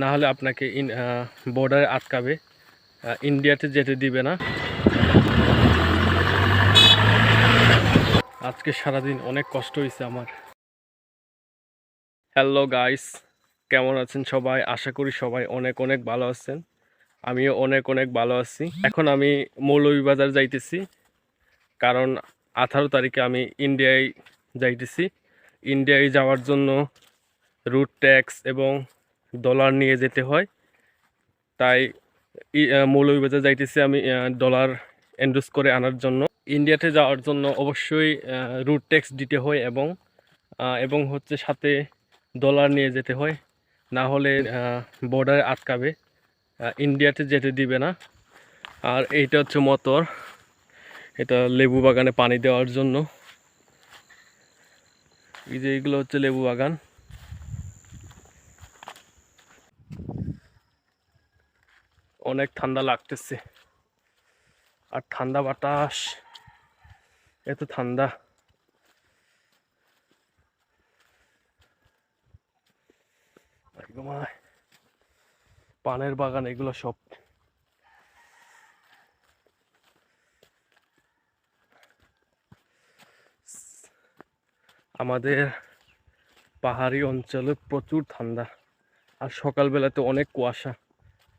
না হলে আপনাকে বর্ডারে আটকাবে। ইন্ডিয়াতে যেতে দিবে না। আজকে সারাদিন অনেক কষ্ট হয়েছে আমার। হ্যালো গাইস কেমন আছেন সবাই? আশা করি সবাই অনেক অনেক ভালো আছেন। আমিও অনেক অনেক ভালো আছি। এখন আমি মৌলভীবাজার যাইতেছি। কারণ আঠারো তারিখে আমি ইন্ডিয়ায় যাইতেছি। ইন্ডিয়ায় যাওয়ার জন্য রুট ট্যাক্স এবং ডলার নিয়ে যেতে হয়। তাই মৌলভীবাজার যাইতেছি আমি ডলার এন্ডোজ করে আনার জন্য। ইন্ডিয়াতে যাওয়ার জন্য অবশ্যই রুট ট্যাক্স দিতে হয় এবং এবং হচ্ছে সাথে ডলার নিয়ে যেতে হয়। না হলে বর্ডারে আটকাবে। ইন্ডিয়াতে যেতে দিবে না। আর এইটা হচ্ছে মটর। এটা লেবু বাগানে পানি দেওয়ার জন্য। এই যে এগুলো হচ্ছে লেবু বাগান। অনেক ঠান্ডা লাগতেছে। আর ঠান্ডা বাতাস, এত ঠান্ডা। পানের বাগান এগুলো সব। আমাদের পাহাড়ি অঞ্চলে প্রচুর ঠান্ডা। আর সকালবেলাতে অনেক কুয়াশা।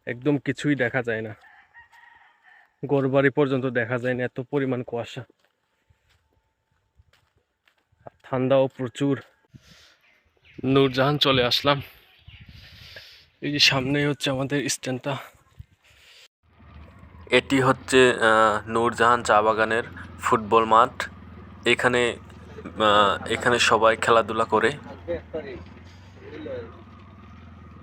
একদম কিছুই দেখা যায় না। গোরবাড়ি পর্যন্ত দেখা যায় না, এত পরিমাণ কুয়াশা। ঠান্ডাও প্রচুর। নূরজাহান চলে আসলাম। এই যে সামনেই হচ্ছে আমাদের স্ট্যান্ডটা। এটি হচ্ছে নূরজাহান চা বাগানের ফুটবল মাঠ। এখানে এখানে সবাই খেলাধুলা করে।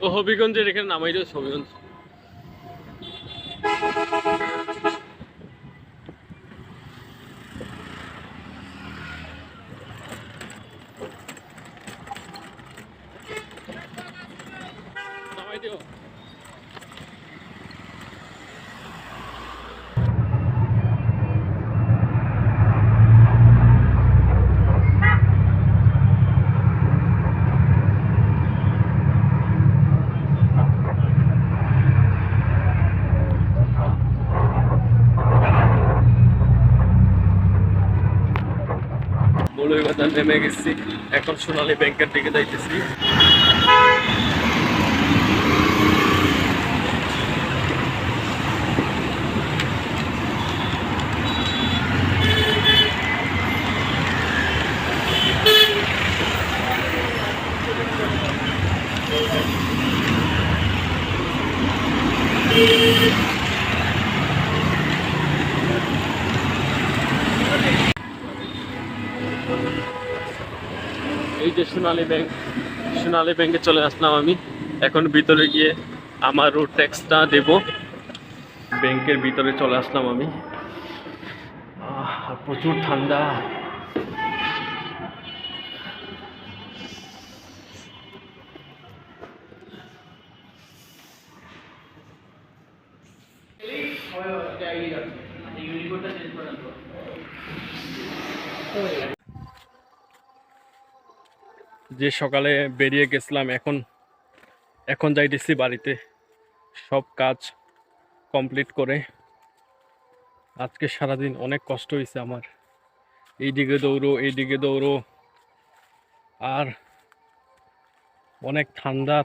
ও হবিগঞ্জের এখানে নামাই দিও হবিগঞ্জ। নামাই দিও। নেমে গেছি। এখন সোনালী ব্যাংকের দিকে যাইতেছি। এই যে সোনালী ব্যাংক সোনালী ব্যাংকে চলে আসলাম আমি। এখন ভিতরে গিয়ে আমার রোড ট্যাক্সটা দেব। ব্যাংকের ভিতরে চলে আসলাম আমি। প্রচুর ঠান্ডা। যে সকালে বেরিয়ে গেছিলাম, এখন এখন যাইতেছি বাড়িতে। সব কাজ কমপ্লিট করে আজকে সারাদিন অনেক কষ্ট হয়েছে আমার। এইদিকে দৌড়ো এইদিকে দৌড়ো। আর অনেক ঠান্ডা